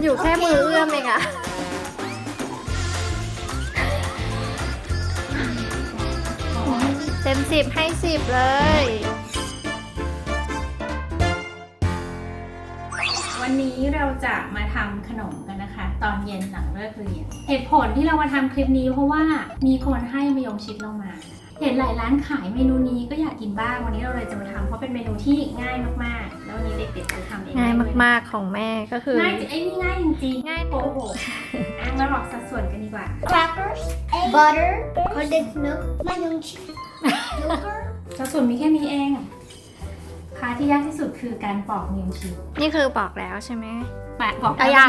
มันอยู่แค่มือเอื้อมเองอะเต็มสิบให้สิบเลย วันนี้เราจะมาทำขนมกันนะคะ ตอนเย็นหลังเลิกเรียนเหตุผลที่เรามาทำคลิปนี้เพราะว่ามีคนให้มะยงชิดเรามา เห็นหลายร้านขายเมนูนี้ก็อยากกินบ้างวันนี้เราเลยจะมาทำ เพราะเป็นเมนูที่ง่ายมากๆ แล้ววันนี้เด็กๆจะทำเองง่ายได้ด้วยมากๆของแม่ก็คือง่ายจริงไอ้นี่ง่ายจริงๆง่ายโอ้โหอะมาบอกสัดส่วนกันดีกว่า crackers, butter, condensed milk, mayonnaise, yogurt. สัดส่วนมีแค่นี้เองพาร์ทที่ยากที่สุดคือการปอกมะยงชิดนี่คือบอกแล้วใช่ไหมแปะบอกเอายัง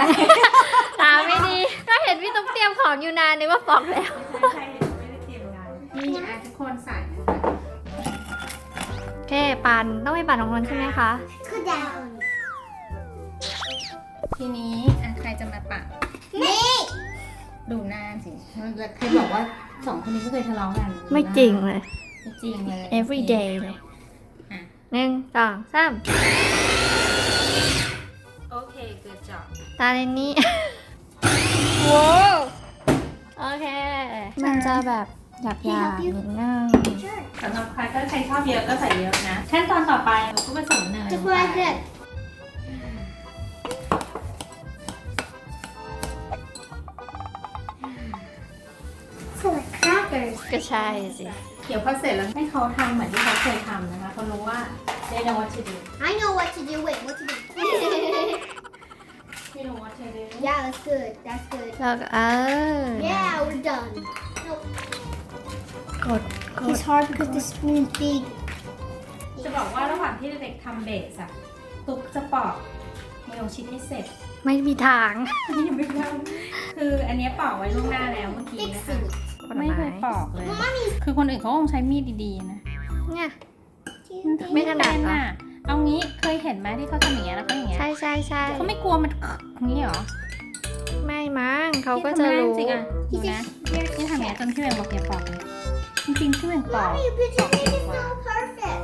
ตาไม่ดีก็เห็นพี่ตุ๊กเตรียมของอยู่นานนึกว่าบอกแล้วใช่ๆไม่ได้เตรียมงานนี่อะทุกคนใส่นะคะโอ เคปั่นต้องไปปั่นของนนท์ใช่ไหมคะ Cool down. ทีนี้อะใครจะมาปะ Me. ดูหน้าสิเคยบอกว่าสองคนนี้ไม่เคยทะเลาะกันไม่จริงเลย ไม่จริงเลย every day เลยอะหนึ่งสองสามโอเคเกิดจอบตาในนี้ว้าวโอเค มันจะแบบหยาบๆนิดนึง Sure. สำหรับใครถ้าใครชอบเยอะก็ใส่เยอะนะ ขั้นตอนต่อไปเราก็ผสมเนย Just what I said. So like crackers. ก็ใช่สิ เดี๋ยวพอเสร็จแล้วให้เขาทำเหมือนที่เขาเคยทำนะคะเขารู้ว่า they know what to do I know what to do. Wait, what to do? they know what to do yeah, that's good. That's good. แล้วก็เออ Yeah, we're done. No, กดกด it's hard because the spoon's big. จะบอกว่าระหว่างที่เด็กๆทำเบสอะตุ๊กจะปอกมายงชิดให้เสร็จไม่มีทาง ยังไม่ได้คืออันเนี้ยปอกไว้ล่วงหน้าแล้วเมื่อกี้ Big นะคะ food. ผลไม่ไม้เคยปอกเลย Well, mommy's คือคนอื่นเขาคงใช้มีดดีๆนะเนี่ย ไม่ถนัดเหรอ น่ะเอางี้เคยเห็นไหมที่เขาทำอย่างเงี้ยแล้วเขาอย่างเงี้ยใช่ใช่ใช่เขาไม่กลัวมันอย่างงี้เหรอไม่มั้งเขาก็จะพี่ทำไม่ได้รู้จริงๆอะดูนะนี่ทำอย่างเงี้ยจนพี่เวงบอกอย่าปอกเลย จริงๆพี่เวงปอก Mommy, but you made it so perfect.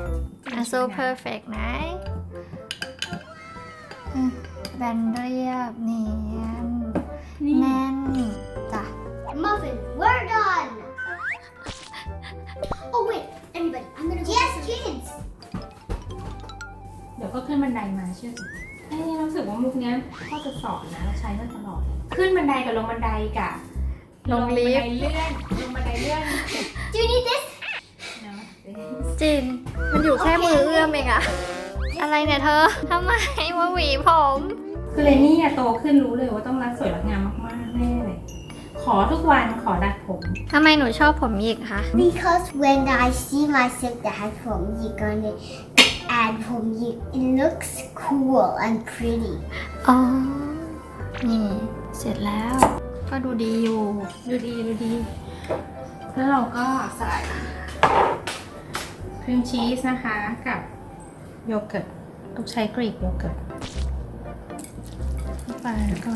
อะ so perfect นะอืมแบนเรียบเนียนนี่ แน่นจ้ะ Muffin, we're done. Oh wait, everybody, I'm gonna go. Yes, kids. เดี๋ยวก็ขึ้นบันไดมาเชื่อสิเอ้ยรู้สึกว่ามุกเนี้ยพ่อจะสอนนะเราใช้มาตลอดขึ้นบันไดกับลงบันไดกับลงลิฟต์ บันไดเลื่อนลงบันไดเลื่อน Do you need this? เนาะจิน มันอยู่แค่มือเอื้อมเองอะอะไรเนี่ยเธอทำไมมาหวีผม คือเลนี่อะโตขึ้นรู้เลยว่าต้องรักสวยรักงามมากๆแน่เลย ขอทุกวันขอดัดผม ทำไมหนูชอบผมหยิกคะ Because when I see myself that has from you gonna add from you, it looks cool and pretty. อ๋อ นี่ เสร็จแล้ว ก็ดูดีอยู่ ดูดีดูดี แล้วเราก็ใส่ครีมชีสนะคะกับโยเกิร์ตต้องใช้กรีกโยเกิร์ตเข้าไปแล้วก็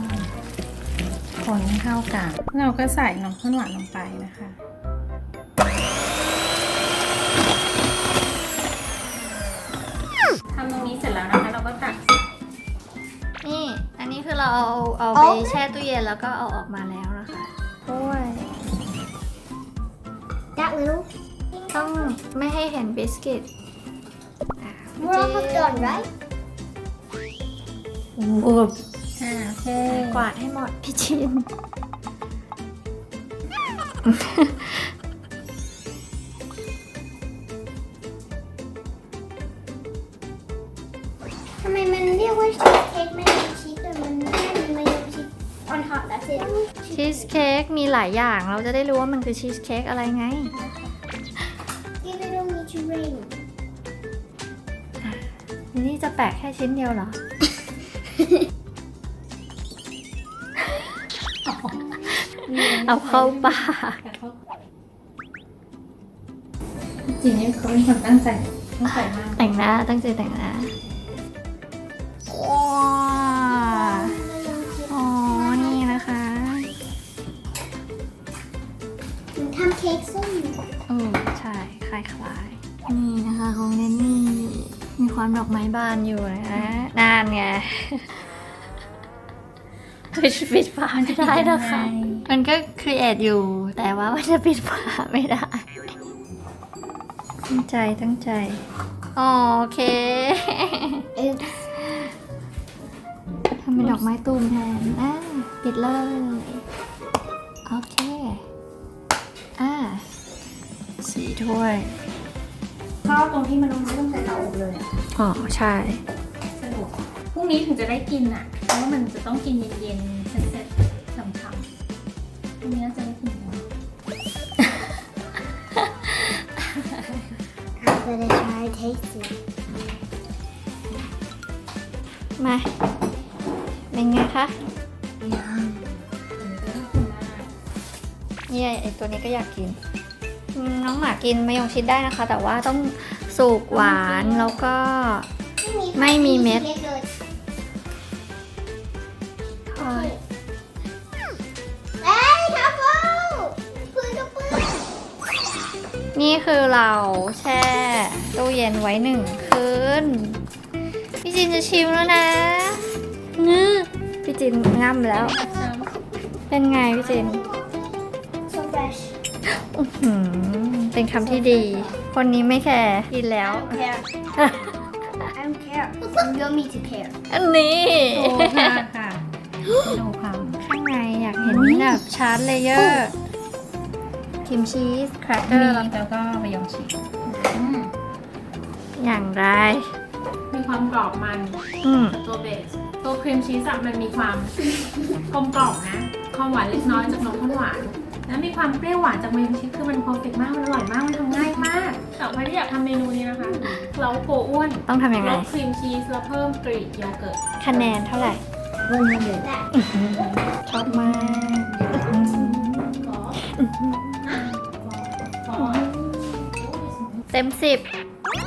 คนให้เข้ากัน เราก็ใส่นมข้นหวานลงไปนะคะทำตรงนี้เสร็จแล้วนะคะ เราก็ตักนี่ อันนี้คือเราเอาเอาไปเอาแช่ตู้เย็นแล้วก็เอาออกมาแล้วนะคะโอ้ย That little. ต้องไม่ให้เห็นบิสกิตอะ We're almost done, right? โอ้โหอ่าโอเคกวาดให้หมดพี่ชิน ทำไมมันเรียกว่าชีสเค้กไม่ใช่ on top that's it ชีสเค้กมีหลายอย่างเราจะได้รู้ว่ามันคือชีสเค้กอะไรไง Give it only to rain นี่จะแปะแค่ชิ้นเดียวเหรอ เอาเข้าปากแต่เขาจริงๆเนี่ยเขาเป็นคนตั้งใจตั้งใจมากแต่งหน้าตั้งใจแต่งหน้า ล้ายๆ นี่นะคะของเนนนี่มีความดอกไม้บานอยู่นะนานไงคือปิดฝาไม่ได้นะคะมันก็ครีเอทอยู่ แต่ว่ามันจะปิดฝาไม่ได้ ตั้งใจตั้งใจโอเค Oops. ทำเป็นดอกไม้ตูมแทนอ่าปิดเลย โอเค ถ้วยชอบตรงที่มันไม่ต้องใส่เตาอบเลยอะอ๋อ ใช่สนุกพรุ่งนี้ถึงจะได้กินอะ เพราะว่ามันจะต้องกินเย็นๆเสร็จๆช่ำๆพรุ่งนี้น่าจะได้กินแล้ว I'm gonna try and taste it. มา เป็นไงคะ Yum. เนี่ยไอตัวนี้ก็อยากกินอืม น้องหมากินมะยงชิดได้นะคะ แต่ว่าต้องสุกหวานแล้วก็ ไม่มีเม็ดเอ้ยทัฟเฟิลปืนกับปืนนี่คือเราแช่ตู้เย็นไว้หนึ่งคืนพี่จินจะชิมแล้วนะงื้อพี่จินง่ำแล้ว เป็นไงพี่จิน so fresh อื้อหือเป็นคำที่ดี คนนี้ไม่แคร์กินแล้ว I don't care I don't care you want me to care อันนี้โชว์ค่ะค่ะโชว์ความข้างในอยากเห็นแบบชาร์ตเลเยอร์ครีมชีสแครกเกอมีร์แล้วก็มายองชิดอืมอย่างไร มีความกรอบมันอืม ตัวเบส ตัวครีมชีสอะมันมีความกลมกล่อมนะ ความหวานเล็กน้อยจากนมข้นหวาน แล้วมีความเปรี้ยวหวานจากมายองชิดคือมันเพอร์เฟกต์มาก มันอร่อยมาก มันทำง่ายมากต่อไปที่อยากทำเมนูนี้นะคะ เราโกอ้วนต้องทำยังลไงดครีมชีสแล้วเพิ่มกรีกโยเกิร์ต คะแนนเท่าไหร่100ชอบมากเต็มสิบ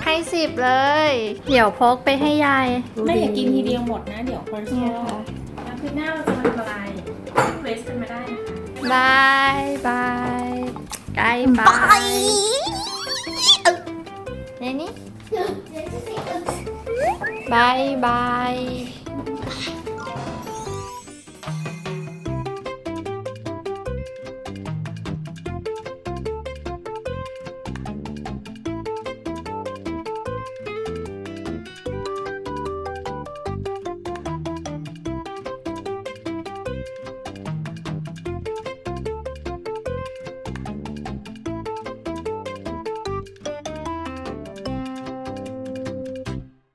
ให้สิบเลย เดี๋ยวพกไปให้ยายไม่อยากกินทีเดียวหมดนะ เดี๋ยวคอเลสเตอเนี่ยรอลค่ะแล้วคลิปหน้าเราจะมาทำอะไรเวสกันมาได้นะคะ บายบายไกลบาย Bye.